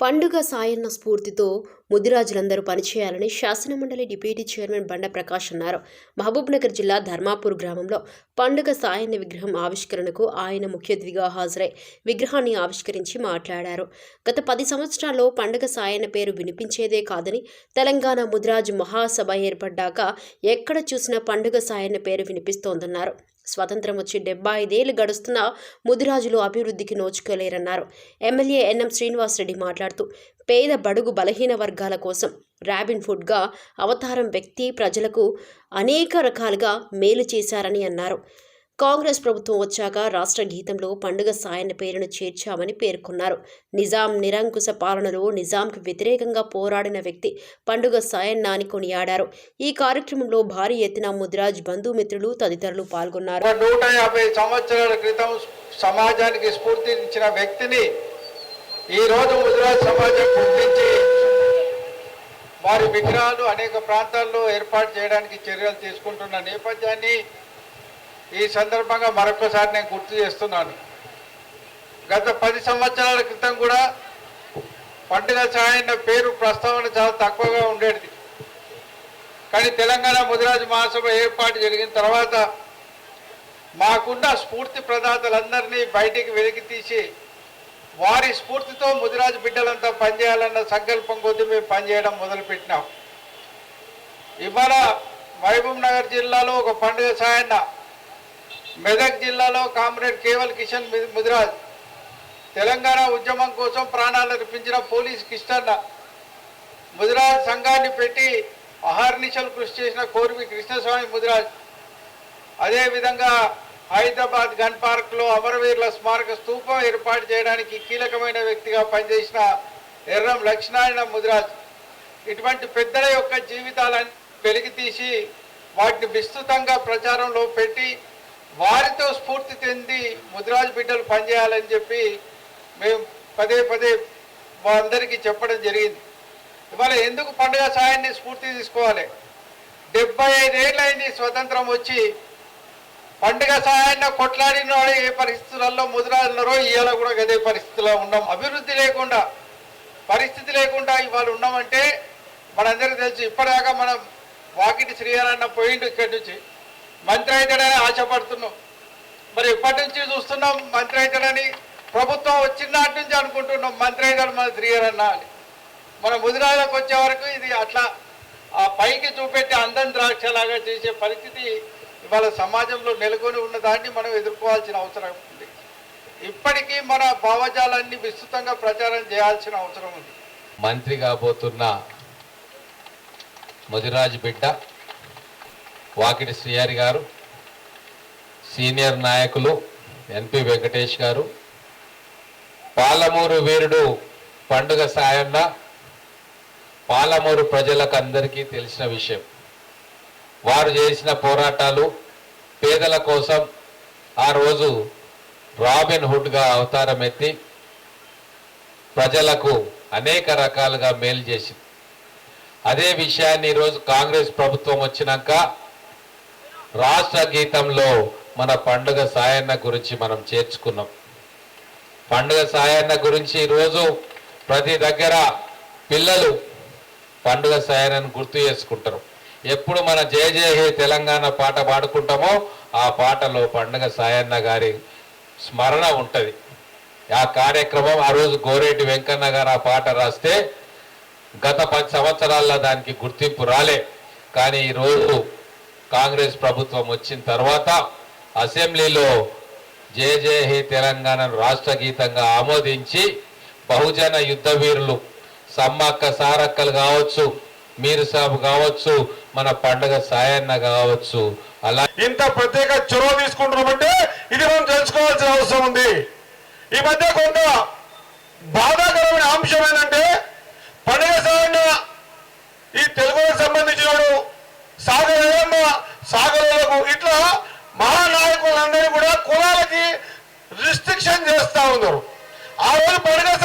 పండుగ సాయన్న స్ఫూర్తితో ముదిరాజులందరూ పనిచేయాలని శాసనమండలి డిప్యూటీ చైర్మన్ బండ ప్రకాష్ అన్నారు. మహబూబ్నగర్ జిల్లా ధర్మాపూర్ గ్రామంలో పండుగ సాయన్న విగ్రహం ఆవిష్కరణకు ఆయన ముఖ్య అతిథిగా హాజరై విగ్రహాన్ని ఆవిష్కరించి మాట్లాడారు. గత పది సంవత్సరాల్లో పండుగ సాయన్న పేరు వినిపించేదే కాదని తెలంగాణ ముదిరాజు మహాసభ ఏర్పడ్డాక ఎక్కడ చూసినా పండుగ సాయన్న పేరు వినిపిస్తోందన్నారు. స్వతంత్రం వచ్చి డెబ్బై ఐదేళ్ళు గడుస్తున్న ముదిరాజులు అభివృద్ధికి నోచుకోలేరన్నారు. ఎమ్మెల్యే ఎన్ఎం శ్రీనివాసరెడ్డి మాట్లాడుతూ పేద బడుగు బలహీన వర్గాల కోసం ర్యాబిన్ ఫుడ్గా అవతారం వ్యక్తి ప్రజలకు అనేక రకాలుగా మేలు చేశారని అన్నారు. కాంగ్రెస్ ప్రభుత్వం వచ్చాక రాష్ట్ర గీతంలో పండుగ సాయన్న పేరును చేర్చామని పేర్కొన్నారు. నిజాం నిరంకుశ పాలనలో నిజాంకు వ్యతిరేకంగా పోరాడిన వ్యక్తి పండుగ సాయన్న అని కొనియాడారు. ఈ కార్యక్రమంలో భారీ ఎత్తున ముదిరాజ్ బంధుమిత్రులు తదితరులు పాల్గొన్నారు. నూట యాభై సంవత్సరాల క్రితం సమాజానికి స్ఫూర్తినిచ్చిన వ్యక్తిని ఈరోజు ముదిరాజ్ సమాజం గుర్తించి వారి విగ్రహాలు అనేక ప్రాంతాల్లో ఏర్పాటు చేయడానికి చర్యలు తీసుకుంటున్న నేపథ్యాన్ని ఈ సందర్భంగా మరొకసారి నేను గుర్తు చేస్తున్నాను. గత పది సంవత్సరాల క్రితం కూడా పండుగ సాయన్న పేరు ప్రస్తావన చాలా తక్కువగా ఉండేది. కానీ తెలంగాణ ముదిరాజు మహాసభ ఏర్పాటు జరిగిన తర్వాత మాకున్న స్ఫూర్తి ప్రదాతలందరినీ బయటికి వెలికి తీసి వారి స్ఫూర్తితో ముదిరాజు బిడ్డలంతా పనిచేయాలన్న సంకల్పం కొద్దీ మేము పనిచేయడం మొదలుపెట్టినాం. ఇవాళ మహబూబ్ నగర్ జిల్లాలో ఒక పండుగ సాయన్న మెదక్ జిల్లాలో కామ్రేడ్ కేవల్ కిషన్ ముదిరాజ్. తెలంగాణ ఉద్యమం కోసం ప్రాణాలు అర్పించిన పోలీస్ కిష్టన్న. ముదిరాజ్ సంఘాన్ని పెట్టి అహర్నిశలు కృషి చేసిన కోరిమి కృష్ణస్వామి ముదిరాజ్. అదేవిధంగా హైదరాబాద్ గన్ పార్క్లో అమరవీరుల స్మారక స్తూపం ఏర్పాటు చేయడానికి కీలకమైన వ్యక్తిగా పనిచేసిన ఎర్రం లక్ష్మీనారాయణ ముదిరాజ్. ఇటువంటి పెద్దల యొక్క జీవితాలను వెలికి తీసి వాటిని విస్తృతంగా ప్రచారంలో పెట్టి వారితో స్ఫూర్తి చెంది ముదిరాజు బిడ్డలు పనిచేయాలని చెప్పి మేము పదే పదే అందరికీ చెప్పడం జరిగింది. ఇవాళ ఎందుకు పండుగ సాయాన్ని స్ఫూర్తి తీసుకోవాలి? డెబ్బై ఐదేళ్ళైంది స్వతంత్రం వచ్చి పండుగ సాయాన్ని కొట్లాడిన వాళ్ళు ఏ పరిస్థితులలో ముదిరాజున్నారో ఇవాళ కూడా అదే పరిస్థితిలో ఉన్నాం. అభివృద్ధి లేకుండా పరిస్థితి లేకుండా ఇవాళ ఉన్నామంటే మనందరికీ తెలుసు ఇప్పటిదాకా మనం వాకిటి శ్రీయాలన్న పోయిండు ఇక్కడి నుంచి. మంత్రి అవుతాడని ఆశపడుతున్నాం. మరి ఇప్పటి నుంచి చూస్తున్నాం మంత్రి అవుతాడని ప్రభుత్వం వచ్చిన నాటి నుంచి అనుకుంటున్నాం మంత్రి అవుతాడు మన శ్రీహరన్న అని. మన ముదిరాజులకు వచ్చే వరకు ఇది అట్లా ఆ పైకి చూపెట్టి అందం ద్రాక్షలాగా చేసే పరిస్థితి ఇవాళ సమాజంలో నెలకొని ఉన్న దాన్ని మనం ఎదుర్కోవాల్సిన అవసరం ఉంది. ఇప్పటికీ మన భావజాలాన్ని విస్తృతంగా ప్రచారం చేయాల్సిన అవసరం ఉంది. మంత్రి కాబోతున్న ముదిరాజు బిడ్డ వాకిటి శ్రీయారి గారు సీనియర్ నాయకులు ఎన్పి వెంకటేష్ గారు పాలమూరు వీరుడు పండుగ సాయన్న పాలమూరు ప్రజలకు అందరికీ తెలిసిన విషయం. వారు చేసిన పోరాటాలు పేదల కోసం ఆ రోజు రాబిన్ హుడ్గా అవతారం ఎత్తి ప్రజలకు అనేక రకాలుగా మేలు చేసింది. అదే విషయాన్ని ఈరోజు కాంగ్రెస్ ప్రభుత్వం వచ్చినాక రాష్ట్ర గీతంలో మన పండుగ సాయన్న గురించి మనం చేర్చుకున్నాం. పండుగ సాయన్న గురించి ఈరోజు ప్రతి దగ్గర పిల్లలు పండుగ సాయన్నను గుర్తు చేసుకుంటారు. ఎప్పుడు మన జయ జయ హే తెలంగాణ పాట పాడుకుంటామో ఆ పాటలో పండుగ సాయన్న గారి స్మరణ ఉంటుంది. ఆ కార్యక్రమం ఆ రోజు గోరేటి వెంకన్న గారు ఆ పాట రాస్తే గత పది సంవత్సరాల్లో దానికి గుర్తింపు రాలే. కానీ ఈరోజు కాంగ్రెస్ ప్రభుత్వం వచ్చిన తర్వాత అసెంబ్లీలో జే జే హే తెలంగాణను రాష్ట్ర గీతంగా ఆమోదించి బహుజన యుద్ధ వీరులు సమ్మక్క సారక్కలు కావచ్చు మీరు సాబు కావచ్చు మన పండగ సాయన్న కావచ్చు. అలా ఇంత ప్రత్యేక చొరవ తీసుకుంటున్నామంటే ఇది మనం తెలుసుకోవాల్సిన అవసరం ఉంది. ఈ మధ్య కొంత బాధాకరమైన అంశం ఏంటంటే ఆ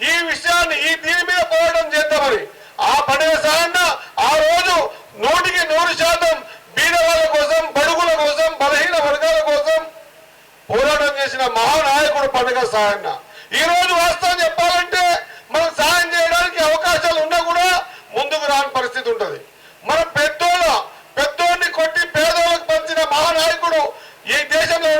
ఈ విషయాన్ని ఈ దీని మీద పోరాటం చేద్దామని ఆ పండుగ సాయంగా ఆ రోజు నూటికి నూరు శాతం బీదవాళ్ళ కోసం బడుగుల కోసం బలహీన వర్గాల కోసం పోరాటం చేసిన మహానాయకుడు పండుగ సాయన్న ఈ రోజు వాస్తవం చెప్పాలంటే మనం సాయం చేయడానికి అవకాశాలు ఉన్నా కూడా ముందుకు రాని పరిస్థితి ఉంటుంది. మన పెద్దోళ్ళ పెద్దోడిని కొట్టి పేదోళ్ళకు పంచిన మహానాయకుడు ఈ దేశంలో